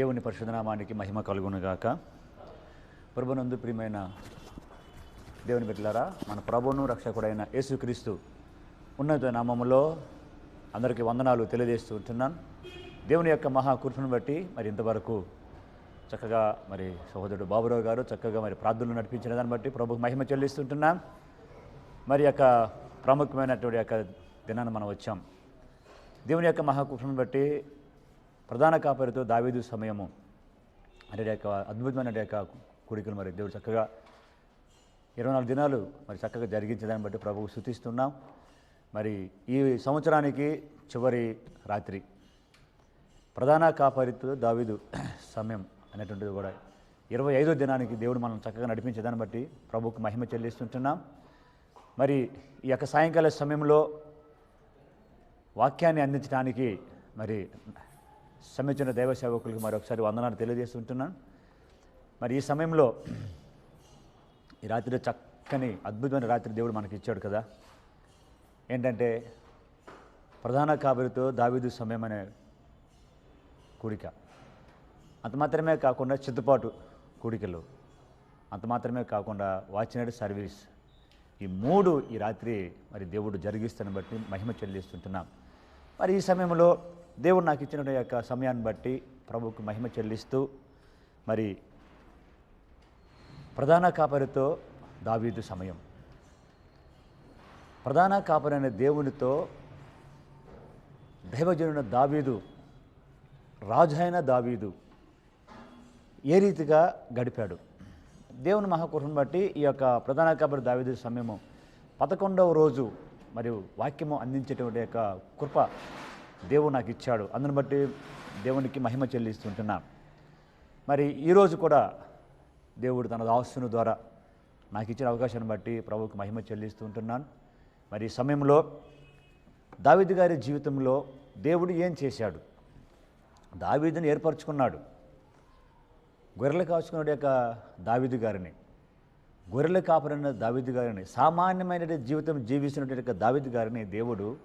దేవుని పరిశుధనామానికి మహిమ కలుగునుగాక. ప్రభునందు ప్రియమైన దేవుని బిడ్డలారా మన ప్రభును రక్షకుడైన యేసుక్రీస్తు ఉన్నత నామములో అందరికీ వందనాలు తెలియజేస్తూ ఉంటున్నాను దేవుని యొక్క మహా కృపను బట్టి మరి ఇంతవరకు చక్కగా మరి సహోదరుడు బాబురావు గారు చక్కగా మరి ప్రార్థనలు నడిపించిన దాన్ని బట్టి ప్రభుకు మహిమ చెల్లిస్తుంటున్నాం మరి యొక్క ప్రాముఖ్యమైనటువంటి యొక్క దినాన్ని మనం వచ్చాం. దేవుని యొక్క మహాకృపను బట్టి ప్రధాన కాపరితో దావీదు సమయము అనే యొక్క అద్భుతమైన యొక్క కూడికలు మరి దేవుడు చక్కగా ఇరవై నాలుగు దినాలు మరి చక్కగా జరిగించడాన్ని బట్టి ప్రభువు శృతిస్తున్నాం మరి ఈ సంవత్సరానికి చివరి రాత్రి ప్రధాన కాపరితో దావీదు సమయం అనేటువంటిది కూడా ఇరవై ఐదో దినానికి దేవుడు మనం చక్కగా నడిపించేదాన్ని బట్టి ప్రభుకు మహిమ చెల్లిస్తుంటున్నాం. మరి ఈ యొక్క సాయంకాల సమయంలో వాక్యాన్ని అందించడానికి మరి సమ్మించిన దైవ సేవకులకు మరొకసారి వందనాలు తెలియజేస్తుంటున్నాను. మరి ఈ సమయంలో ఈ రాత్రి చక్కని అద్భుతమైన రాత్రి దేవుడు మనకి ఇచ్చాడు కదా. ఏంటంటే ప్రధాన కాబరితో దావీదు సమయం అనే కూడిక. అంత మాత్రమే కాకుండా చిత్తుపాటు కూడికలు. అంత మాత్రమే కాకుండా వాచినడ్ సర్వీస్. ఈ మూడు ఈ రాత్రి మరి దేవుడు జరిగిస్తున్న బట్టి మహిమ చెల్లిస్తుంటున్నాం. మరి ఈ సమయంలో దేవుడు నాకు ఇచ్చిన యొక్క సమయాన్ని బట్టి ప్రభుకు మహిమ చెల్లిస్తూ మరి ప్రధాన కాపరితో దావీదు సమయం. ప్రధాన కాపరి అనే దేవునితో దైవజనుడు దావీదు రాజైన దావీదు ఏ రీతిగా గడిపాడు? దేవుని మహాకృపను బట్టి ఈ యొక్క ప్రధాన కాపరి దావీదు సమయము పదకొండవ రోజు మరియు వాక్యము అందించేటువంటి యొక్క కృప దేవుడు నాకు ఇచ్చాడు. అందుని బట్టి దేవునికి మహిమ చెల్లిస్తుంటున్నా. మరి ఈరోజు కూడా దేవుడు తన దాసుని ద్వారా నాకు ఇచ్చిన అవకాశాన్ని బట్టి ప్రభువుకు మహిమ చెల్లిస్తూ ఉంటున్నాను మరి ఈ సమయంలో దావిద్ గారి జీవితంలో దేవుడు ఏం చేశాడు? దావీదుని ఏర్పరచుకున్నాడు. గొర్రెలు కాచుకున్నాడు యొక్క దావిదు గారిని. గొర్రెలు కాపరిన దావిదు గారిని సామాన్యమైన జీవితం జీవిస్తున్నటువంటి యొక్క దావిదు గారిని దేవుడు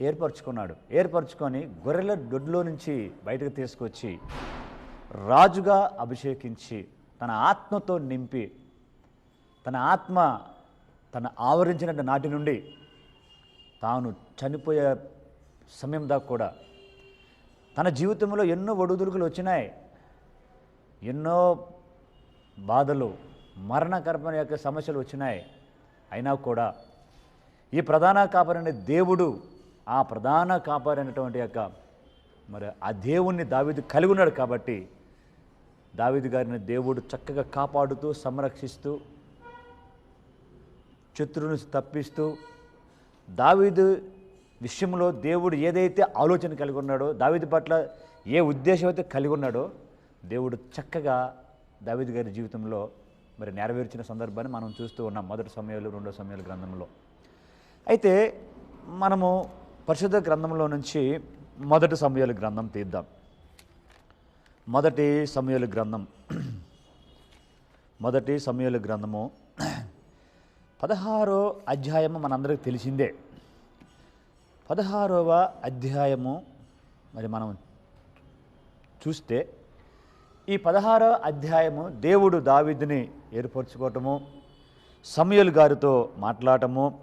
ఏర్పరచుకున్నాడు. ఏర్పరచుకొని గొర్రెల దొడ్లో నుంచి బయటకు తీసుకొచ్చి రాజుగా అభిషేకించి తన ఆత్మతో నింపి తన ఆత్మ తన ఆవరించిన నాటి నుండి తాను చనిపోయే సమయం దాకా కూడా తన జీవితంలో ఎన్నో ఒడుదుడుకులు వచ్చినాయి. ఎన్నో బాధలు మరణకరమైన యొక్క సమస్యలు వచ్చినాయి. అయినా కూడా ఈ ప్రధాన కాపరైన దేవుడు ఆ ప్రధాన కాపాడైనటువంటి యొక్క మరి ఆ దేవుణ్ణి దావిదు కలిగి ఉన్నాడు కాబట్టి దావీదు గారిని దేవుడు చక్కగా కాపాడుతూ సంరక్షిస్తూ శత్రువును తప్పిస్తూ దావీదు విషయంలో దేవుడు ఏదైతే ఆలోచన కలిగి ఉన్నాడో దావీదు పట్ల ఏ ఉద్దేశం అయితే కలిగి ఉన్నాడో దేవుడు చక్కగా దావీదు గారి జీవితంలో మరి నెరవేర్చిన సందర్భాన్ని మనం చూస్తూ ఉన్నాం మొదటి సమయాలు రెండో సమయాల గ్రంథంలో. అయితే మనము పరిశుద్ధ గ్రంథంలో నుంచి మొదటి సమయాల గ్రంథం తీద్దాం. మొదటి సమయాల గ్రంథం. మొదటి సమయాల గ్రంథము పదహారో అధ్యాయము మనందరికి తెలిసిందే. పదహారవ అధ్యాయము మరి మనం చూస్తే ఈ పదహారవ అధ్యాయము దేవుడు దావిద్ని ఏర్పరచుకోవటము సమయలు గారితో మాట్లాడటము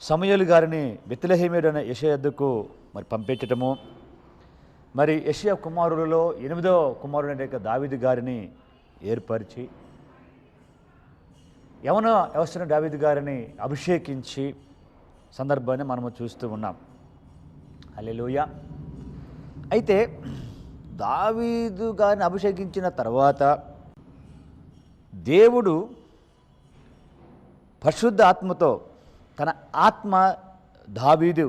సమయలు గారిని బెత్లహేమేడైన యశయద్దకు మరి పంపించటము. మరి యషయ కుమారులలో ఎనిమిదో కుమారుడు యొక్క గారిని ఏర్పరిచి యవన వ్యవస్థన దావీదు గారిని అభిషేకించి సందర్భాన్ని మనము చూస్తూ ఉన్నాం. అల్లెలుయ అయితే దావీదు గారిని అభిషేకించిన తర్వాత దేవుడు పరిశుద్ధ ఆత్మతో తన ఆత్మ దావీదు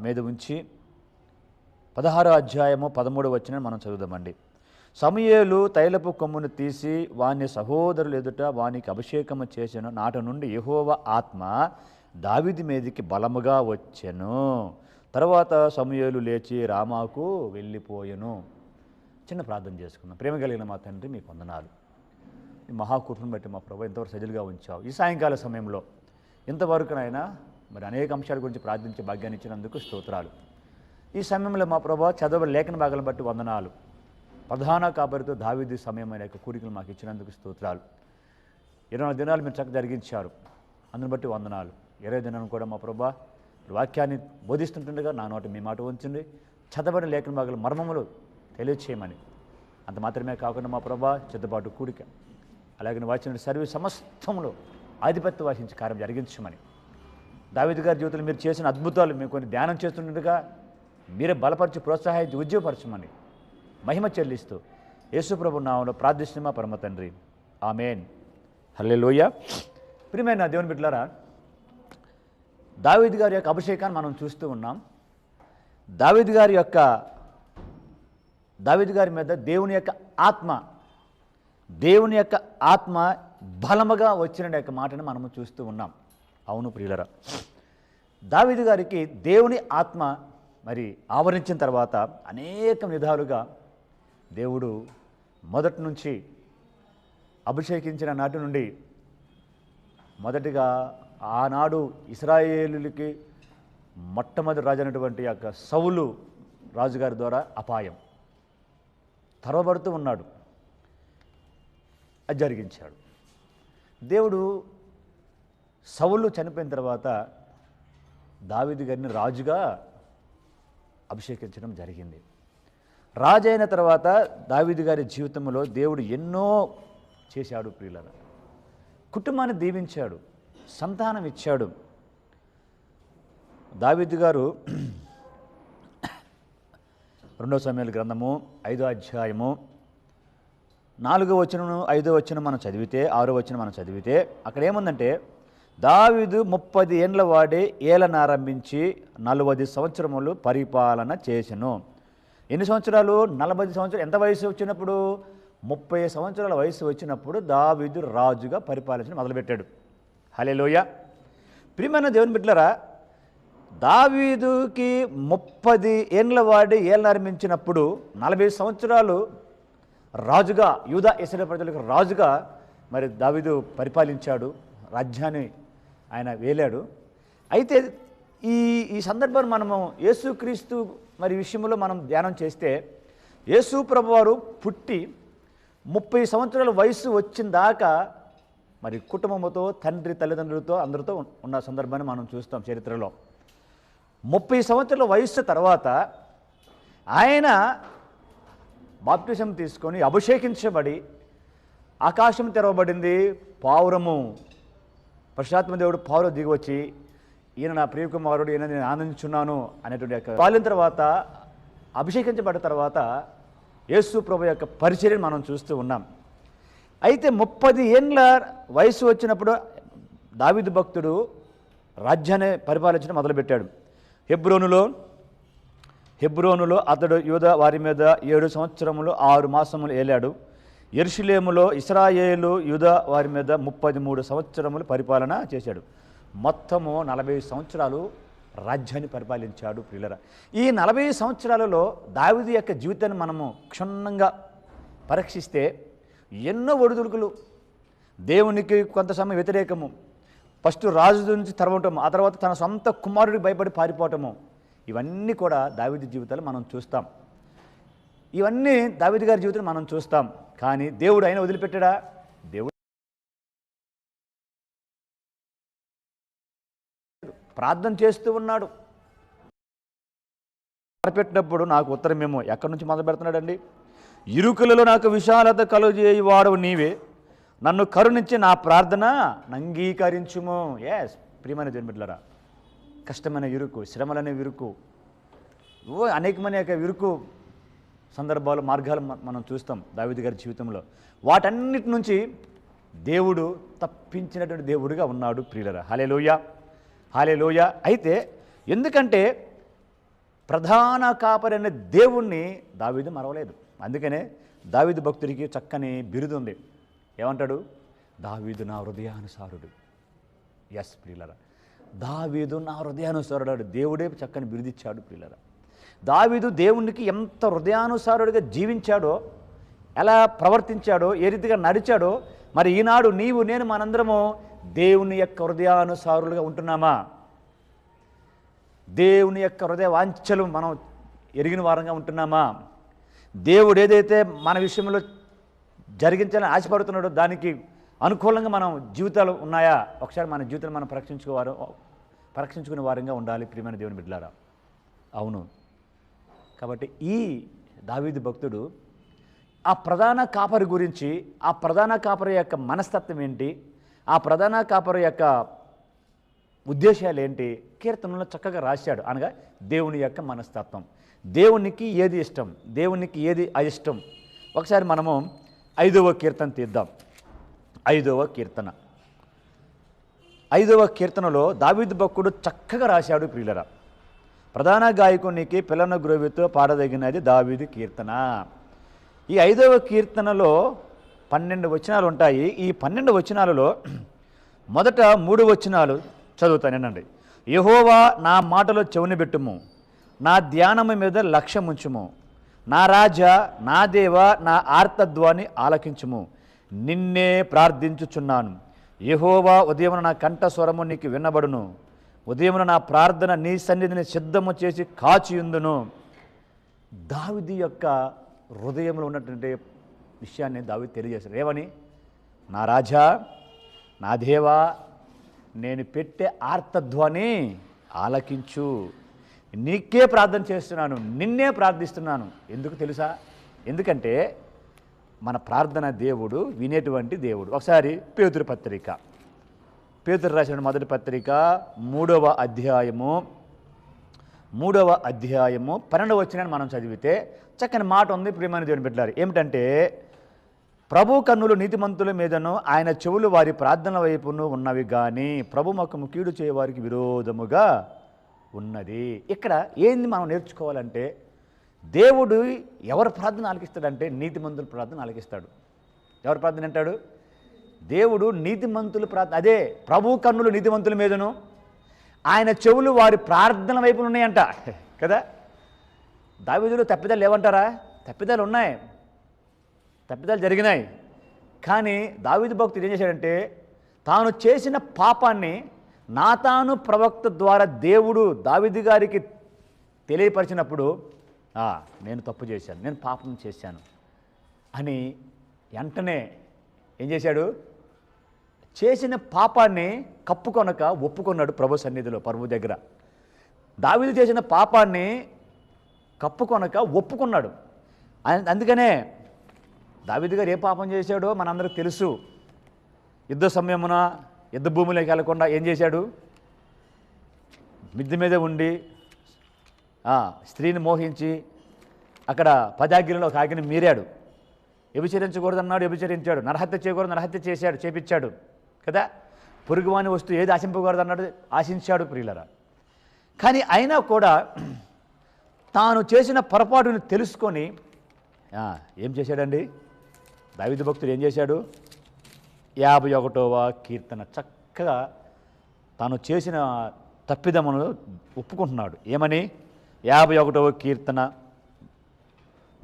మీద ఉంచి పదహారో అధ్యాయము పదమూడు వచ్చిన మనం చదువుదామండి. సమయేలు తైలపు కొమ్మును తీసి వాని సహోదరులు ఎదుట వానికి అభిషేకము చేసిన. నాట నుండి యహోవ ఆత్మ దావిది మీదికి బలముగా వచ్చెను. తర్వాత సమయేలు లేచి రామాకు వెళ్ళిపోయెను. చిన్న ప్రార్థన చేసుకుందాం. ప్రేమ కలిగిన మా తండ్రి మీకు వందనాలు. ఈ మహాకృపను బట్టి మా ప్రభు ఎంతవరకు సజలుగా ఉంచావు. ఈ సాయంకాల సమయంలో ఇంతవరకునైనా మరి అనేక అంశాల గురించి ప్రార్థించే భాగ్యాన్ని ఇచ్చినందుకు స్తోత్రాలు. ఈ సమయంలో మా ప్రభా చదవ లేఖన భాగాలను బట్టి వందనాలు. ప్రధాన కాపరితో దావిది సమయమైన యొక్క కోరికలు మాకు ఇచ్చినందుకు స్తోత్రాలు. ఇరవై నాలుగు దినాలు మీరు చక్కగా జరిగించారు. అందుని బట్టి వందనాలు. ఇరవై దినాలు కూడా మా ప్రభా వాక్యాన్ని బోధిస్తుంటుండగా నా నోటి మీ మాట ఉంచండి చదవని లేఖన భాగాలు మర్మములు తెలియచేయమని. అంత మాత్రమే కాకుండా మా ప్రభా చిత్తపాటు కూడిక అలాగే వాచిన సర్వీస్ సమస్తములో ఆధిపత్య వహించి కార్యం జరిగించమని. దావేది గారి జీవితంలో మీరు చేసిన అద్భుతాలు మేము కొన్ని ధ్యానం చేస్తుండగా మీరే బలపరిచి ప్రోత్సాహించి ఉద్యోగపరచమని మహిమ చెల్లిస్తూ యేసుప్రభు నామంలో ప్రార్థిస్తున్నా పరమ తండ్రి. ఆమెన్. హల్లే లోయ ప్రియమైన దేవుని బిడ్డలారా దావేది గారి యొక్క అభిషేకాన్ని మనం చూస్తూ ఉన్నాం. దావేది గారి యొక్క దావేది గారి మీద దేవుని యొక్క ఆత్మ దేవుని యొక్క ఆత్మ బలముగా వచ్చిన యొక్క మాటను మనము చూస్తూ ఉన్నాం. అవును ప్రియులరా. దావిదు గారికి దేవుని ఆత్మ మరి ఆవరించిన తర్వాత అనేక విధాలుగా దేవుడు మొదటి నుంచి అభిషేకించిన నాటి నుండి మొదటిగా ఆనాడు ఇస్రాయేలులకి మొట్టమొదటి రాజు అయినటువంటి యొక్క సౌలు రాజుగారి ద్వారా అపాయం తరవబడుతూ ఉన్నాడు. అది జరిగించాడు. దేవుడు సవుళ్ళు చనిపోయిన తర్వాత దావిది గారిని రాజుగా అభిషేకించడం జరిగింది. రాజు అయిన తర్వాత దావిది గారి జీవితంలో దేవుడు ఎన్నో చేశాడు ప్రియులను కుటుంబాన్ని దీవించాడు సంతానం ఇచ్చాడు. దావిద్ గారు రెండో సమయాల గ్రంథము ఐదో అధ్యాయము నాలుగో వచనం ఐదో వచనం మనం చదివితే ఆరో వచనం మనం చదివితే అక్కడ ఏముందంటే దావీదు ముప్పది ఏండ్ల వాడి ఏలనారంభించి నలభై సంవత్సరములు పరిపాలన చేసెను. ఎన్ని సంవత్సరాలు? నలభై సంవత్సరాలు. ఎంత వయసు వచ్చినప్పుడు? ముప్పై సంవత్సరాల వయసు వచ్చినప్పుడు దావీదు రాజుగా పరిపాలించడం మొదలుపెట్టాడు. హలే లోయ ప్రియమైన దేవుని బిడ్డలరా దావీదుకి ముప్పది ఏండ్ల వాడి ఏలనారంభించినప్పుడు నలభై సంవత్సరాలు రాజుగా యూదా ఇసరే ప్రజలకు రాజుగా మరి దావిదు పరిపాలించాడు రాజ్యాన్ని ఆయన వేలాడు. అయితే ఈ ఈ సందర్భాన్ని మనము యేసుక్రీస్తు మరి విషయంలో మనం ధ్యానం చేస్తే యేసు ప్రభువారు పుట్టి ముప్పై సంవత్సరాల వయసు వచ్చిన దాకా మరి కుటుంబంతో తండ్రి తల్లిదండ్రులతో అందరితో ఉన్న సందర్భాన్ని మనం చూస్తాం చరిత్రలో. ముప్పై సంవత్సరాల వయసు తర్వాత ఆయన బాప్తిజం తీసుకొని అభిషేకించబడి ఆకాశం తెరవబడింది పావురము. ప్రశాత్మ దేవుడు పావురం దిగివచ్చి ఈయన నా ప్రియకుమారుడు ఈయన నేను ఆనందించున్నాను అనేటువంటి యొక్క పాలిన తర్వాత అభిషేకించబడిన తర్వాత యేసు ప్రభు యొక్క పరిచర్యను మనం చూస్తూ ఉన్నాం. అయితే ముప్పది ఏండ్ల వయసు వచ్చినప్పుడు దావిదు భక్తుడు రాజ్యాన్ని పరిపాలించడం మొదలుపెట్టాడు. హెబ్రోనులో హెబ్రోనులో అతడు యూద వారి మీద ఏడు సంవత్సరములు ఆరు మాసములు ఏలాడు. ఎరుషులేములో ఇస్రాయేలు యూద వారి మీద ముప్పై మూడు సంవత్సరములు పరిపాలన చేశాడు. మొత్తము నలభై సంవత్సరాలు రాజ్యాన్ని పరిపాలించాడు ప్రియులర. ఈ నలభై సంవత్సరాలలో దావిది యొక్క జీవితాన్ని మనము క్షుణ్ణంగా పరీక్షిస్తే ఎన్నో ఒడిదుడుకులు దేవునికి కొంత సమయం వ్యతిరేకము ఫస్ట్ రాజు నుంచి తరవటము ఆ తర్వాత తన సొంత కుమారుడికి భయపడి పారిపోవటము ఇవన్నీ కూడా దావిది జీవితాలు మనం చూస్తాం. ఇవన్నీ దావిది గారి జీవితం మనం చూస్తాం. కానీ దేవుడు ఆయన వదిలిపెట్టాడా? దేవుడు ప్రార్థన చేస్తూ ఉన్నాడు. పెట్టినప్పుడు నాకు ఉత్తరమేమో ఎక్కడి నుంచి మొదలు పెడుతున్నాడండి? ఇరుకులలో నాకు విశాలత కలుగజేయవాడు నీవే. నన్ను కరుణించి నా ప్రార్థన అంగీకరించుము. ఎస్ ప్రియమైన జన్మిట్లరా కష్టమైన ఇరుకు శ్రమలనే ఇరుకు ఓ అనేకమైన యొక్క ఇరుకు సందర్భాలు మార్గాలు మనం చూస్తాం దావిది గారి జీవితంలో. వాటన్నిటి నుంచి దేవుడు తప్పించినటువంటి దేవుడిగా ఉన్నాడు ప్రియులరా. హాలే లోయ హాలే లోయ అయితే ఎందుకంటే ప్రధాన కాపరి అనే దేవుణ్ణి దావీదు మరవలేదు. అందుకనే దావీదు భక్తుడికి చక్కని బిరుదు ఉంది. ఏమంటాడు? దావీదు నా హృదయానుసారుడు. ఎస్ ప్రియులరా. దావీదు నా హృదయానుసారుడు. దేవుడే చక్కని బిరుదిచ్చాడు పిల్లల దావీదు దేవునికి ఎంత హృదయానుసారుడిగా జీవించాడో ఎలా ప్రవర్తించాడో ఏ రీతిగా నడిచాడో మరి ఈనాడు నీవు నేను మనందరము దేవుని యొక్క హృదయానుసారులుగా ఉంటున్నామా? దేవుని యొక్క హృదయ వాంఛలు మనం ఎరిగిన వారంగా ఉంటున్నామా? దేవుడు ఏదైతే మన విషయంలో జరిగించాలని ఆశపడుతున్నాడో దానికి అనుకూలంగా మనం జీవితాలు ఉన్నాయా? ఒకసారి మన జీవితాలు మనం పరీక్షించుకోవారు పరీక్షించుకునే వారంగా ఉండాలి ప్రియమైన దేవుని బిడ్డలారా. అవును. కాబట్టి ఈ దావీదు భక్తుడు ఆ ప్రధాన కాపరి గురించి ఆ ప్రధాన కాపరి యొక్క మనస్తత్వం ఏంటి ఆ ప్రధాన కాపరి యొక్క ఉద్దేశాలు ఏంటి కీర్తనలో చక్కగా రాశాడు. అనగా దేవుని యొక్క మనస్తత్వం. దేవునికి ఏది ఇష్టం? దేవునికి ఏది అయిష్టం? ఒకసారి మనము ఐదవ కీర్తన తీద్దాం. ఐదవ కీర్తన. ఐదవ కీర్తనలో దావిద్ భక్తుడు చక్కగా రాశాడు ప్రియులరా. ప్రధాన గాయకునికి పిల్లన గ్రోవితో పాడదగినది దావీదు కీర్తన. ఈ ఐదవ కీర్తనలో పన్నెండు వచనాలు ఉంటాయి. ఈ పన్నెండు వచనాలలో మొదట మూడు వచనాలు చదువుతానేనండి యహోవా నా మాటలో చెవుని పెట్టుము నా ధ్యానము మీద లక్ష్యం ఉంచుము నా రాజా నా దేవ నా ఆర్తధ్వాన్ని ఆలకించుము. నిన్నే ప్రార్థించుచున్నాను. యహోవా ఉదయమున నా కంఠ స్వరము నీకు వినబడును. ఉదయమున నా ప్రార్థన నీ సన్నిధిని సిద్ధము చేసి కాచియుందును. దావిది యొక్క హృదయంలో ఉన్నటువంటి విషయాన్ని దావి తెలియజేశాడు. ఏమని? నా రాజా నా దేవా నేను పెట్టే ఆర్తధ్వని ఆలకించు. నీకే ప్రార్థన చేస్తున్నాను నిన్నే ప్రార్థిస్తున్నాను. ఎందుకు తెలుసా? ఎందుకంటే మన ప్రార్థన దేవుడు వినేటువంటి దేవుడు. ఒకసారి పేతురు పత్రిక. పేతురు రాసిన మొదటి పత్రిక మూడవ అధ్యాయము. మూడవ అధ్యాయము పన్నెండవ వచ్చిన మనం చదివితే చక్కని మాట ఉంది. ప్రియమైన దేవుని పెట్టారు ఏమిటంటే ప్రభు కన్నులు నీతిమంతుల మీదను ఆయన చెవులు వారి ప్రార్థన వైపును ఉన్నవి కానీ ప్రభు మొక్కము కీడు చేయవారికి విరోధముగా ఉన్నది. ఇక్కడ ఏంది మనం నేర్చుకోవాలంటే దేవుడు ఎవరు ప్రార్థన ఆలకిస్తాడంటే నీతిమంతుల ప్రార్థన ఆలకిస్తాడు. ఎవరు ప్రార్థన అంటాడు? దేవుడు నీతిమంతులు ప్రార్థన అదే ప్రభు కన్నులు నీతిమంతుల మీదను. ఆయన చెవులు వారి ప్రార్థన వైపున ఉన్నాయంట. కదా? దావీదులు తప్పిదాలు లేవంటారా? తప్పిదాలు ఉన్నాయి. తప్పిదాలు జరిగినాయి. కానీ దావిదు భక్తుడు ఏం చేశాడంటే తాను చేసిన పాపాన్ని నాతాను ప్రవక్త ద్వారా దేవుడు దావిదు గారికి తెలియపరిచినప్పుడు నేను తప్పు చేశాను నేను పాపం చేశాను అని వెంటనే ఏం చేశాడు? చేసిన పాపాన్ని కప్పుకొనక ఒప్పుకున్నాడు ప్రభు సన్నిధిలో ప్రభు దగ్గర. దావీదు చేసిన పాపాన్ని కప్పుకొనక ఒప్పుకున్నాడు. అందుకనే దావీదు గారు ఏ పాపం చేశాడో మనందరికి తెలుసు. యుద్ధ సమయమున యుద్ధ భూమిలోకి వెళ్ళకుండా ఏం చేశాడు? మిద్దె మీద ఉండి స్త్రీని మోహించి అక్కడ పదాగిరిలో ఒక ఆగిని మీరాడు. వ్యభిచరించకూడదన్నాడు వ్యభిచరించాడు. నరహత్య చేయకూడదు నరహత్య చేశాడు చేపించాడు. కదా? పొరుగువాని వస్తువు ఏది ఆశింపకూడదు అన్నాడు ఆశించాడు ప్రియులరా. కానీ అయినా కూడా తాను చేసిన పొరపాటును తెలుసుకొని ఏం చేశాడండి? దావిద భక్తుడు ఏం చేశాడు? యాభై ఒకటవ కీర్తన చక్కగా తాను చేసిన తప్పిదమును ఒప్పుకుంటున్నాడు. ఏమని? యాభై ఒకటవ కీర్తన.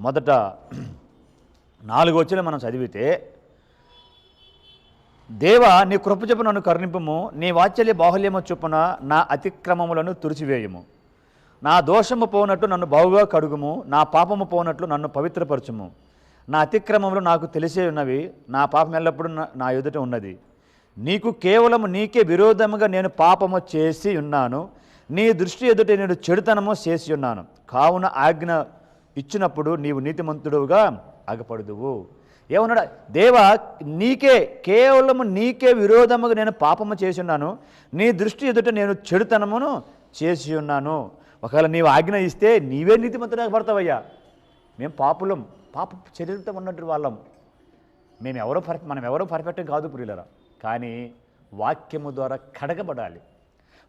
మొదట నాలుగు వచ్చిన మనం చదివితే దేవా నీ కృప చొప్పున నన్ను కరుణింపము నీ వాత్సల్య బాహుల్యము చొప్పున నా అతిక్రమములను తుడిచివేయము. నా దోషము పోనట్టు నన్ను బావుగా కడుగుము నా పాపము పోనట్లు నన్ను పవిత్రపరచుము. నా అతిక్రమములు నాకు తెలిసే ఉన్నవి నా పాపం ఎల్లప్పుడూ నా ఎదుట ఉన్నది. నీకు కేవలం నీకే విరోధముగా నేను పాపము చేసి ఉన్నాను నీ దృష్టి ఎదుట నేను చెడుతనము చేసి ఉన్నాను. కావున ఆజ్ఞ ఇచ్చినప్పుడు నీవు నీతిమంతుడుగా అగపడుదువు ఏమన్నాడు? దేవా నీకే కేవలము నీకే విరోధముగా నేను పాపము చేసి ఉన్నాను. నీ దృష్టి ఎదుట నేను చెడుతనమును చేసి ఉన్నాను. ఒకవేళ నీవు ఆజ్ఞ ఇస్తే నీవే నీతిమంతుడుగా పడతావయ్యా మేము పాపులం. పాప చరిత్ర ఉన్నట్టు వాళ్ళం. మేము ఎవరో పర్ఫె మనం ఎవరో పర్ఫెక్ట్ కాదు ప్రియులరా కానీ వాక్యము ద్వారా కడగబడాలి.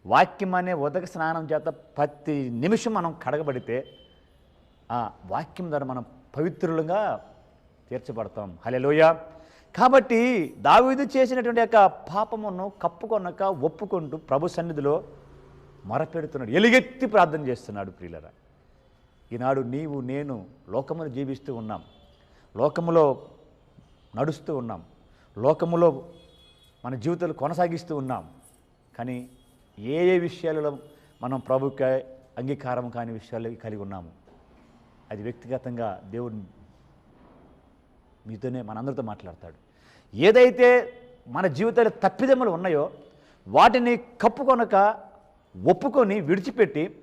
వాక్యం అనే ఉదక స్నానం చేత ప్రతి నిమిషం మనం కడగబడితే ఆ వాక్యం ద్వారా మనం పవిత్రులుగా తీర్చబడతాం. హలెలోయ కాబట్టి దావీదు చేసినటువంటి యొక్క పాపమును కప్పుకొనక ఒప్పుకుంటూ ప్రభు సన్నిధిలో మొరపెడుతున్నాడు. ఎలుగెత్తి ప్రార్థన చేస్తున్నాడు ప్రియులరా. ఈనాడు నీవు నేను లోకమును జీవిస్తూ ఉన్నాం. లోకములో నడుస్తూ ఉన్నాం. లోకములో మన జీవితాలు కొనసాగిస్తూ ఉన్నాం. కానీ ఏ ఏ విషయాలలో మనం ప్రభుకి అంగీకారం కాని విషయాలు కలిగి ఉన్నాము. అది వ్యక్తిగతంగా దేవుడు మీతోనే మనందరితో మాట్లాడతాడు. ఏదైతే మన జీవితాలు తప్పిదములు ఉన్నాయో వాటిని కప్పుకొనక ఒప్పుకొని విడిచిపెట్టి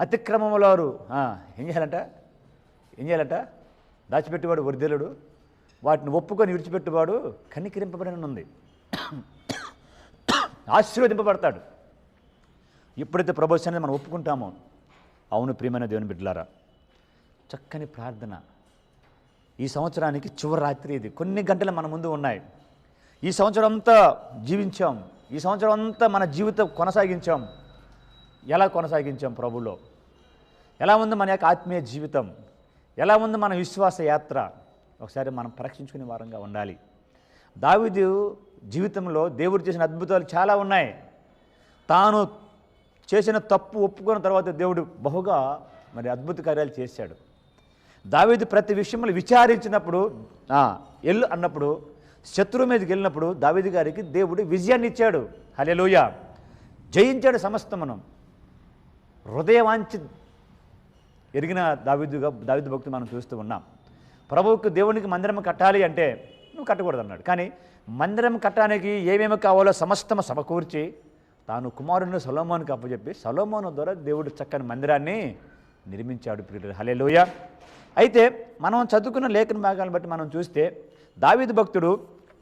అతిక్రమములవారు ఏం చేయాలంట? ఏం చేయాలంట? దాచిపెట్టేవాడు వరిదేలుడు. వాటిని ఒప్పుకొని విడిచిపెట్టేవాడు కనికరింపబడిన ఉంది ఆశీర్వదింపబడతాడు. ఎప్పుడైతే అనేది మనం ఒప్పుకుంటామో. అవును ప్రియమైన దేవుని బిడ్డలారా చక్కని ప్రార్థన. ఈ సంవత్సరానికి చివరి రాత్రి ఇది. కొన్ని గంటలు మన ముందు ఉన్నాయి. ఈ సంవత్సరం అంతా జీవించాం. ఈ సంవత్సరం అంతా మన జీవితం కొనసాగించాం. ఎలా కొనసాగించాం ప్రభులో? ఎలా ఉంది మన యొక్క ఆత్మీయ జీవితం? ఎలా ఉంది మన విశ్వాస యాత్ర? ఒకసారి మనం పరీక్షించుకునే వారంగా ఉండాలి. దావిదు జీవితంలో దేవుడు చేసిన అద్భుతాలు చాలా ఉన్నాయి. తాను చేసిన తప్పు ఒప్పుకున్న తర్వాత దేవుడు బహుగా మరి అద్భుత కార్యాలు చేశాడు. దావేది ప్రతి విషయంలో విచారించినప్పుడు ఎల్లు అన్నప్పుడు శత్రువు మీదకి వెళ్ళినప్పుడు దావేది గారికి దేవుడు విజయాన్ని ఇచ్చాడు. హలెలోయ జయించాడు సమస్త మనం హృదయవాంచి ఎరిగిన దావిదుగా దావిదు భక్తులు మనం చూస్తూ ఉన్నాం. ప్రభువుకు దేవునికి మందిరం కట్టాలి అంటే నువ్వు కట్టకూడదు అన్నాడు కానీ మందిరం కట్టడానికి ఏమేమి కావాలో సమస్తం సమకూర్చి తాను కుమారుని సొలోమోన్కి అప్పచెప్పి సొలోమోను ద్వారా దేవుడు చక్కని మందిరాన్ని నిర్మించాడు ప్రియుడు హలేలోయ అయితే మనం చదువుకున్న లేఖన భాగాలను బట్టి మనం చూస్తే దావీదు భక్తుడు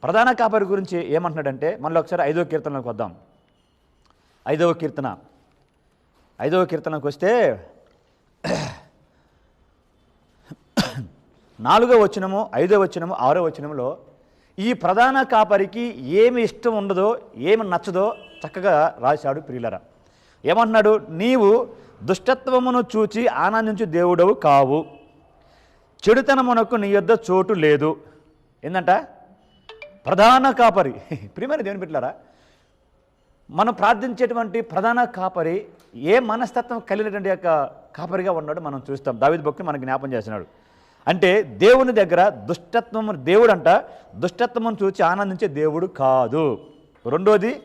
ప్రధాన కాపరి గురించి ఏమంటున్నాడంటే మనలో ఒకసారి ఐదవ కీర్తనలోకి వద్దాం. ఐదవ కీర్తన. ఐదవ కీర్తనకు వస్తే నాలుగో వచనము ఐదో వచనము ఆరో వచనంలో ఈ ప్రధాన కాపరికి ఏమి ఇష్టం ఉండదో ఏమి నచ్చదో చక్కగా రాశాడు ప్రియులరా. ఏమంటున్నాడు? నీవు దుష్టత్వమును చూచి ఆనందించు దేవుడవు కావు. చెడుతనమునకు నీ యొద్ద చోటు లేదు. ఏందంట? ప్రధాన కాపరి. ప్రియమైన దేవుని బిడ్డలారా మనం ప్రార్థించేటువంటి ప్రధాన కాపరి ఏ మనస్తత్వం కలిగినటువంటి యొక్క కాపరిగా ఉన్నాడో మనం చూస్తాం. దావిద్ భక్తి మనకు జ్ఞాపం చేస్తున్నాడు. అంటే దేవుని దగ్గర దుష్టత్వము దేవుడు అంట దుష్టత్వమును చూచి ఆనందించే దేవుడు కాదు. రెండోది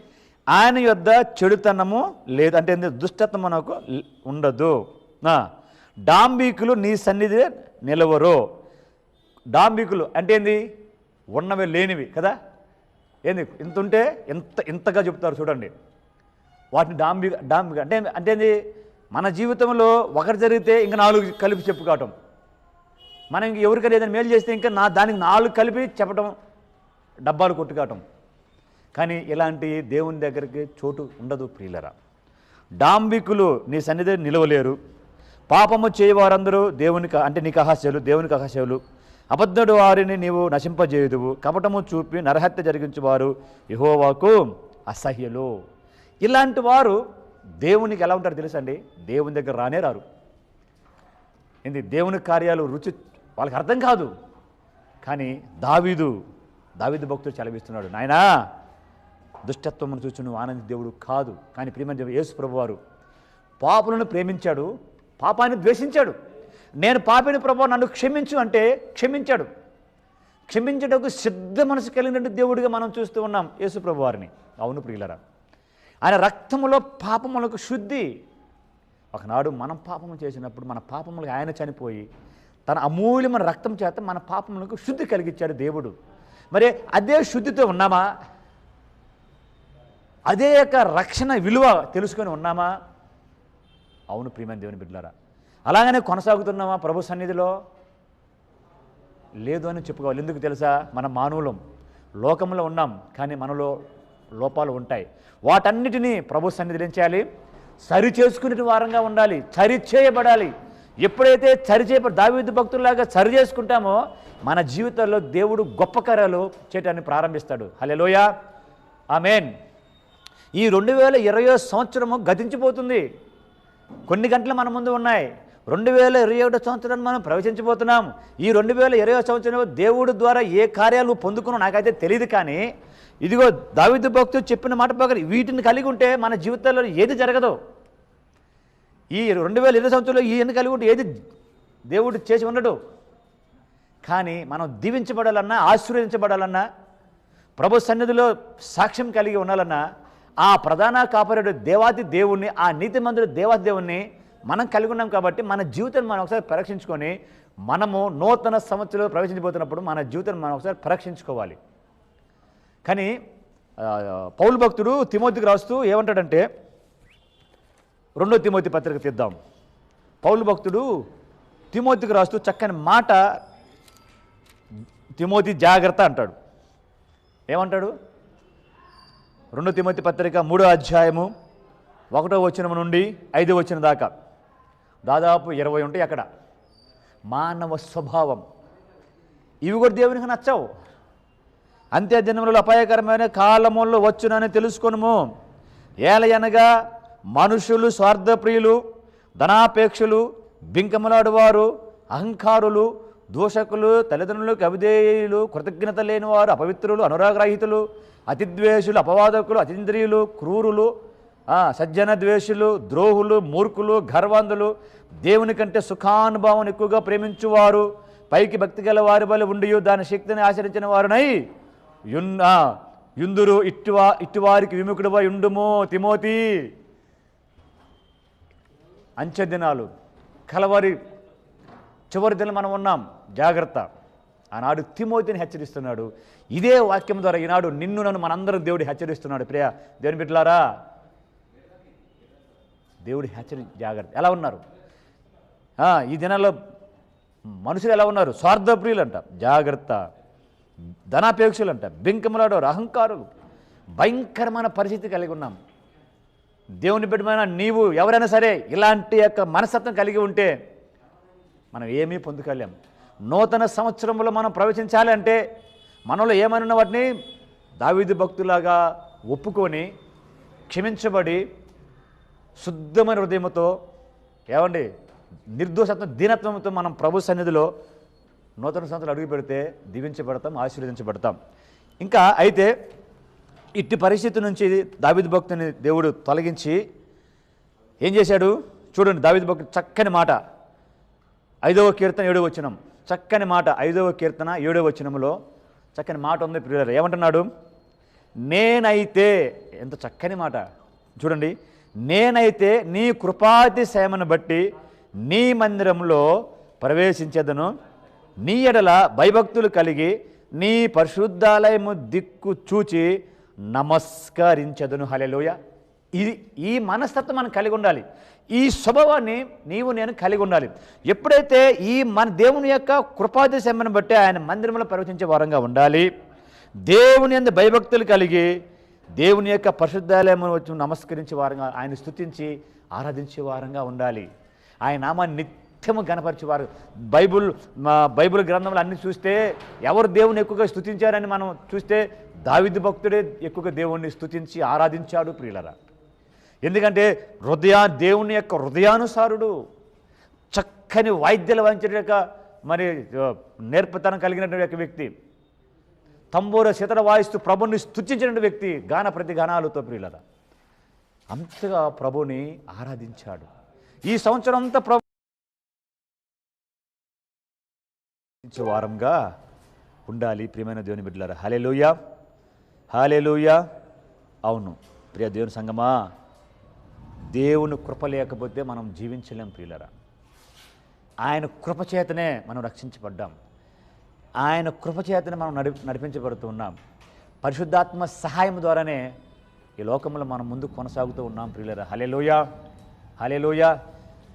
ఆయన యొద్ద చెడుతనము లేదు. అంటే ఏంది? దుష్టత్వం మనకు ఉండదు. డాంబీకులు డాంబికులు నీ సన్నిధి నిలవరు. డాంబీకులు అంటే ఏంది? ఉన్నవి లేనివి కదా? ఏంది? ఇంత ఉంటే ఎంత ఇంతగా చెప్తారు చూడండి. వాటిని డాంబి డాంబిక అంటే అంటే ఏంది? మన జీవితంలో ఒకటి జరిగితే ఇంకా నాలుగు కలిపి చెప్పుకోవటం మనం ఇంక ఎవరికైనా ఏదైనా మేలు చేస్తే ఇంకా నా దానికి నాలుగు కలిపి చెప్పటం డబ్బాలు కొట్టుకోవటం కానీ ఇలాంటి దేవుని దగ్గరికి చోటు ఉండదు ప్రియులరా. డాంబికులు నీ సన్నిధి నిలవలేరు. పాపము చేయవారందరూ దేవునికి అంటే నీకు అహాస్యాలు దేవునికి అహాస్యాలు అబద్ధుడు వారిని నీవు నశింపజేయుదువు. కపటము చూపి నరహత్య జరిగించేవారు యహోవాకు అసహ్యులు. ఇలాంటి వారు దేవునికి ఎలా ఉంటారు తెలుసండి? దేవుని దగ్గర రానే రారు. ఏంది? దేవుని కార్యాలు రుచి వాళ్ళకి అర్థం కాదు. కానీ దావీదు దావీదు భక్తుడు చలవిస్తున్నాడు. నాయనా దుష్టత్వమును చూసి నువ్వు ఆనంది దేవుడు కాదు. కానీ ప్రియమైన యేసు ప్రభు వారు పాపులను ప్రేమించాడు పాపాన్ని ద్వేషించాడు. నేను పాపిని ప్రభు నన్ను క్షమించు అంటే క్షమించాడు. క్షమించటకు సిద్ధ మనసు కలిగినట్టు దేవుడిగా మనం చూస్తూ ఉన్నాం యేసు ప్రభు వారిని అవును ప్రియులరా ఆయన రక్తములో పాపములకు శుద్ధి. ఒకనాడు మనం పాపము చేసినప్పుడు మన పాపములకు ఆయన చనిపోయి తన అమూల్యమైన రక్తం చేత మన పాపములకు శుద్ధి కలిగించాడు దేవుడు. మరి అదే శుద్ధితో ఉన్నామా? అదే యొక్క రక్షణ విలువ తెలుసుకొని ఉన్నామా? అవును ప్రియమైన దేవుని బిడ్డలారా. అలాగనే కొనసాగుతున్నామా ప్రభు సన్నిధిలో? లేదు అని చెప్పుకోవాలి. ఎందుకు తెలుసా? మన మానవులం. లోకంలో ఉన్నాం కానీ మనలో లోపాలు ఉంటాయి. వాటన్నిటినీ ప్రభు సన్నిధిలో ఏం చేయాలి? సరి చేసుకునే వారంగా ఉండాలి. సరి చేయబడాలి. ఎప్పుడైతే సరి చేయ దావీదు భక్తుల్లాగా సరి చేసుకుంటామో మన జీవితంలో దేవుడు గొప్ప కార్యాలు చేయటాన్ని ప్రారంభిస్తాడు. Hallelujah amen. ఈ రెండు వేల ఇరవై సంవత్సరము గతించిపోతుంది. కొన్ని గంటలు మన ముందు ఉన్నాయి. రెండు వేల ఇరవై ఒకటో సంవత్సరాన్ని మనం ప్రవేశించబోతున్నాం. ఈ రెండు వేల ఇరవై సంవత్సరంలో దేవుడి ద్వారా ఏ కార్యాలు పొందుకున్నా నాకైతే తెలియదు కానీ ఇదిగో దావిద్దు భక్తుడు చెప్పిన మాట ప్రకారం వీటిని కలిగి ఉంటే మన జీవితాల్లో ఏది జరగదు. ఈ రెండు వేల ఇరవై సంవత్సరంలో ఈయన కలిగి ఉంటే ఏది దేవుడు చేసి ఉండడు. కానీ మనం దీవించబడాలన్నా ఆశీర్వదించబడాలన్నా ప్రభు సన్నిధిలో సాక్ష్యం కలిగి ఉండాలన్నా ఆ ప్రధాన కాపరుడు దేవాది దేవుణ్ణి ఆ నీతిమంతుడు దేవాది దేవుణ్ణి మనం కలిగి ఉన్నాం కాబట్టి మన జీవితాన్ని మనం ఒకసారి పరీక్షించుకొని మనము నూతన సంవత్సరంలో ప్రవేశించబోతున్నప్పుడు మన జీవితాన్ని మనం ఒకసారి పరీక్షించుకోవాలి. కానీ ఆ, పౌలు భక్తుడు తిమోతికి రాస్తూ ఏమంటాడంటే రెండో తిమోతి పత్రిక తీద్దాం. పౌలు భక్తుడు తిమోతికి రాస్తూ చక్కని మాట తిమోతి జాగ్రత్త అంటాడు. ఏమంటాడు? రెండు తిమ్మతి పత్రిక మూడో అధ్యాయము ఒకటో వచనం నుండి ఐదో వచ్చిన దాకా. దాదాపు ఇరవై ఉంటాయి అక్కడ. మానవ స్వభావం. ఇవి కూడా దేవునికి నచ్చవు. అంత్య దినములు అపాయకరమైన కాలముల్లో వచ్చునని తెలుసుకొనుము. ఏలయనగా మనుషులు స్వార్థప్రియులు ధనాపేక్షలు బింకములాడువారు అహంకారులు దూషకులు తల్లిదండ్రులు అవిధేయులు కృతజ్ఞత లేనివారు అపవిత్రులు అనురాగ్రహితులు అతిద్వేషులు అపవాదకులు అతీంద్రియులు క్రూరులు సజ్జన ద్వేషులు ద్రోహులు మూర్ఖులు గర్వంధులు దేవుని కంటే సుఖానుభావం ఎక్కువగా ప్రేమించువారు పైకి భక్తి గల వారి వల్ల ఉండి దాని శక్తిని ఆచరించిన వారునై యున్ యుందురు ఇట్టువా ఇట్టువారికి విముఖుడువా ఉండుము తిమోతి. అంచె దినాలు కలవరి చివరి దిన మనం ఉన్నాం. జాగ్రత్త. ఆనాడు తిమోతిని హెచ్చరిస్తున్నాడు. ఇదే వాక్యం ద్వారా ఈనాడు నిన్ను నన్ను మనందరం దేవుడు హెచ్చరిస్తున్నాడు. ప్రియా దేవుని బిడ్డలారా దేవుడి హెచ్చరి జాగ్రత్త. ఎలా ఉన్నారు? ఈ దినాల్లో మనుషులు ఎలా ఉన్నారు? స్వార్థప్రియులు అంట జాగ్రత్త. ధనాపేక్షలు అంట బింకములాడవారు అహంకారులు. భయంకరమైన పరిస్థితి కలిగి ఉన్నాం. దేవుని బిడ్డమైన నీవు ఎవరైనా సరే ఇలాంటి యొక్క మనస్తత్వం కలిగి ఉంటే మనం ఏమీ పొందుకోలేము నూతన సంవత్సరంలో మనం ప్రవేశించాలి అంటే మనలో ఏమైనా వాటిని దావిది భక్తులాగా ఒప్పుకొని క్షమించబడి శుద్ధమైన హృదయంతో ఏమండి? నిర్దోషత్వం దీనత్వంతో మనం ప్రభు సన్నిధిలో నూతన సంవత్సరాలు అడుగు పెడితే దీవించబడతాం ఆశీర్వదించబడతాం. ఇంకా అయితే ఇట్టి పరిస్థితి నుంచి దావిద్ భక్తుని దేవుడు తొలగించి ఏం చేశాడు? చూడండి దావిద్ భక్తుడు చక్కని మాట. ఐదవ కీర్తన ఏడవ వచ్చినాం చక్కని మాట ఐదవ కీర్తన ఏడవ వచనంలో చక్కని మాట ఉంది. ప్రియులారా ఏమంటున్నాడు? నేనైతే ఎంత చక్కని మాట. చూడండి నేనైతే నీ కృపాతిశయమను బట్టి నీ మందిరంలో ప్రవేశించేదను. నీ ఎడల భయభక్తులు కలిగి నీ పరిశుద్ధాలయము దిక్కు చూచి నమస్కరించదును. హలెలోయ ఇది ఈ మనస్తత్వం మనం కలిగి ఉండాలి. ఈ స్వభావాన్ని నీవు నేను కలిగి ఉండాలి. ఎప్పుడైతే ఈ మన దేవుని యొక్క కృపాదిశమ్మను బట్టి ఆయన మందిరంలో ప్రవచించే వారంగా ఉండాలి దేవుని అందు భయభక్తులు కలిగి దేవుని యొక్క పరిశుద్ధాలయం వచ్చి నమస్కరించే వారంగా ఆయన స్థుతించి ఆరాధించే వారంగా ఉండాలి. ఆయన నామాన్ని నిత్యము గణపరిచేవారు బైబుల్ మా బైబిల్ గ్రంథంలో అన్ని చూస్తే ఎవరు దేవుని ఎక్కువగా స్థుతించారని మనం చూస్తే దావిద్య భక్తుడే ఎక్కువగా దేవుణ్ణి స్థుతించి ఆరాధించాడు ప్రియులరా. ఎందుకంటే హృదయా దేవుని యొక్క హృదయానుసారుడు చక్కని వాయిద్యాలు వాయించడం యొక్క మరి నేర్పుతనం నేర్పతనం కలిగినటువంటి యొక్క వ్యక్తి. తంబూర శితర వాయిస్తూ ప్రభుని స్తుతించిన వ్యక్తి గాన ప్రతి గానాలతో ప్రియులద అంతగా ప్రభుని ఆరాధించాడు. ఈ సంవత్సరం అంతా ప్రభు వారంగా ఉండాలి ప్రియమైన దేవుని బిడ్డలారా. హాలే హలెలూయ అవును. ప్రియ దేవుని సంగమా. దేవుని కృప లేకపోతే మనం జీవించలేం ప్రియులరా. ఆయన కృపచేతనే మనం రక్షించబడ్డాం. ఆయన కృపచేతనే మనం నడి నడిపించబడుతూ ఉన్నాం. పరిశుద్ధాత్మ సహాయం ద్వారానే ఈ లోకంలో మనం ముందు కొనసాగుతూ ఉన్నాం ప్రియులరా. హలేలోయ హలేలోయ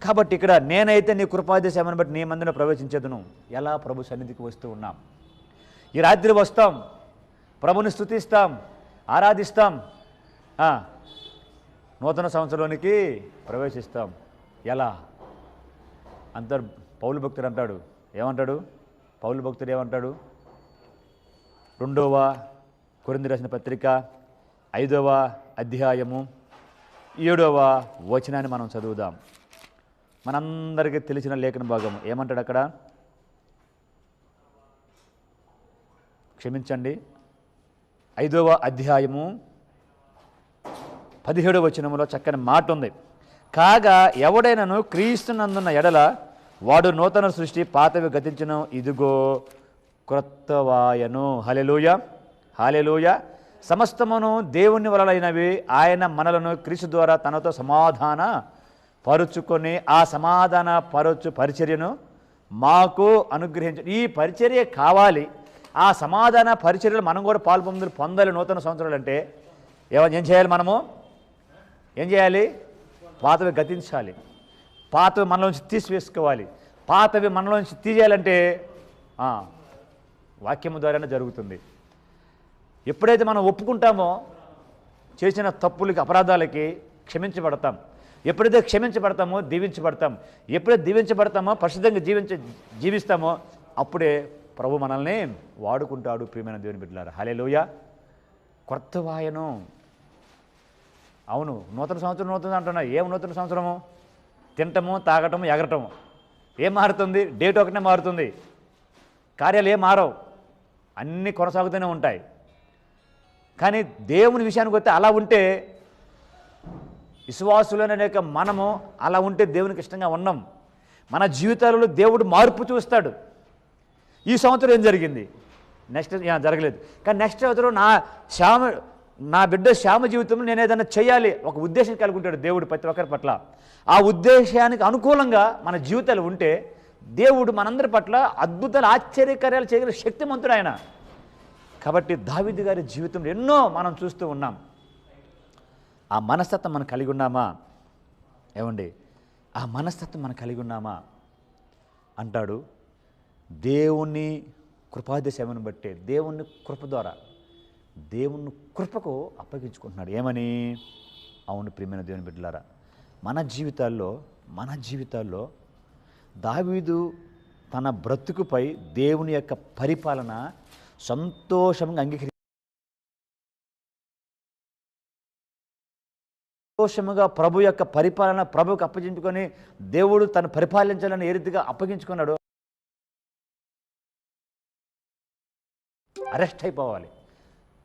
కాబట్టి ఇక్కడ నేనైతే నీ కృపాదేశాన్ని బట్టి నీ మందిని ప్రవేశించేదను. ఎలా ప్రభు సన్నిధికి వస్తూ ఉన్నాం? ఈ రాత్రి వస్తాం. ప్రభుని స్థుతిస్తాం ఆరాధిస్తాం. నూతన సంవత్సరంలోనికి ప్రవేశిస్తాం. ఎలా? అంతర్ పౌలు భక్తుడు అంటాడు. ఏమంటాడు? పౌలు భక్తుడు ఏమంటాడు? రెండవ కొరింది రాసిన పత్రిక ఐదవ అధ్యాయము ఏడవ వచనాన్ని మనం చదువుదాం. మనందరికీ తెలిసిన లేఖన భాగం. ఏమంటాడు అక్కడ? క్షమించండి. ఐదవ అధ్యాయము పదిహేడవ వచనంలో చక్కని మాట ఉంది కాగా ఎవడైనను క్రీస్తునందున్న ఎడల వాడు నూతన సృష్టి పాతవి గతించను. ఇదిగో క్రొత్తవాయను. హలెలూయ హాలెలూయ సమస్తమును దేవుని వలనైనవి ఆయన మనలను క్రీస్తు ద్వారా తనతో సమాధాన పరుచుకొని ఆ సమాధాన పరచు పరిచర్యను మాకు అనుగ్రహించు. ఈ పరిచర్య కావాలి. ఆ సమాధాన పరిచర్యలు మనం కూడా పాల్పొందులు పొందాలి నూతన సంవత్సరాలు అంటే ఏమని ఏం చేయాలి మనము? ఏం చేయాలి? పాతవి గతించాలి. పాతవి మనలోంచి తీసివేసుకోవాలి. పాతవి మనలోంచి తీసేయాలంటే వాక్యము ద్వారానే జరుగుతుంది. ఎప్పుడైతే మనం ఒప్పుకుంటామో చేసిన తప్పులకి అపరాధాలకి క్షమించబడతాం. ఎప్పుడైతే క్షమించబడతామో దీవించబడతాం. ఎప్పుడైతే దీవించబడతామో పరిశుద్ధంగా జీవించ జీవిస్తామో అప్పుడే ప్రభు మనల్ని వాడుకుంటాడు ప్రియమైన దేవుని బిడ్డలారా. హలే కొత్త వాయను. అవును నూతన సంవత్సరం నూతన అంటున్నా ఏం నూతన సంవత్సరము? తినటము తాగటము ఎగరటము. ఏం మారుతుంది? డేట్ ఒకటే మారుతుంది. కార్యాలు ఏం మారవు. అన్నీ కొనసాగుతూనే ఉంటాయి. కానీ దేవుని విషయానికి వస్తే అలా ఉంటే విశ్వాసులైన అనేక మనము అలా ఉంటే దేవునికి ఇష్టంగా ఉన్నాం. మన జీవితాలలో దేవుడు మార్పు చూస్తాడు. ఈ సంవత్సరం ఏం జరిగింది? నెక్స్ట్ జరగలేదు. కానీ నెక్స్ట్ సంవత్సరం నా శ్యామ నా బిడ్డ శ్యామ జీవితంలో నేను ఏదైనా చేయాలి ఒక ఉద్దేశం కలిగి ఉంటాడు దేవుడు ప్రతి ఒక్కరి పట్ల. ఆ ఉద్దేశానికి అనుకూలంగా మన జీవితాలు ఉంటే దేవుడు మనందరి పట్ల అద్భుతాలు ఆశ్చర్యకార్యాలు చేయగల శక్తిమంతుడు ఆయన. కాబట్టి దావిది గారి జీవితంలో ఎన్నో మనం చూస్తూ ఉన్నాం. ఆ మనస్తత్వం మనం కలిగి ఉన్నామా? ఏమండి? ఆ మనస్తత్వం మనం కలిగి ఉన్నామా? అంటాడు దేవుని కృపాదేశమని బట్టే దేవుని కృప ద్వారా దేవుని కృపకు అప్పగించుకుంటున్నాడు. ఏమని? అవును ప్రియమైన దేవుని బిడ్డలారా మన జీవితాల్లో మన జీవితాల్లో దావీదు తన బ్రతుకుపై దేవుని యొక్క పరిపాలన సంతోషంగా అంగీకరి సంతోషముగా ప్రభు యొక్క పరిపాలన ప్రభుకు అప్పగించుకొని దేవుడు తను పరిపాలించాలని ఏ రీతిగా అప్పగించుకున్నాడు అరెస్ట్ అయిపోవాలి.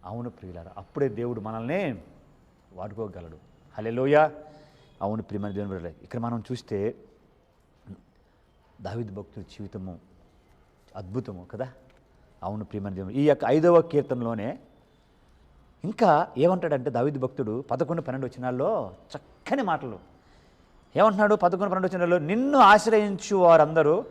అవును ప్రియులారా అప్పుడే దేవుడు మనల్ని వాడుకోగలడు. హలెలోయ అవును ప్రియమైన దేవుని బిడ్డలారా. ఇక్కడ మనం చూస్తే దావిద్ భక్తుల జీవితము అద్భుతము కదా? అవును ప్రియమైన దేవుడు ఈ యొక్క ఐదవ కీర్తనలోనే ఇంకా ఏమంటాడంటే దావిద్ భక్తుడు పదకొండు పన్నెండు వచ్చినాల్లో చక్కని మాటలు. ఏమంటున్నాడు? పదకొండు పన్నెండు వచ్చినాల్లో నిన్ను ఆశ్రయించు వారందరూ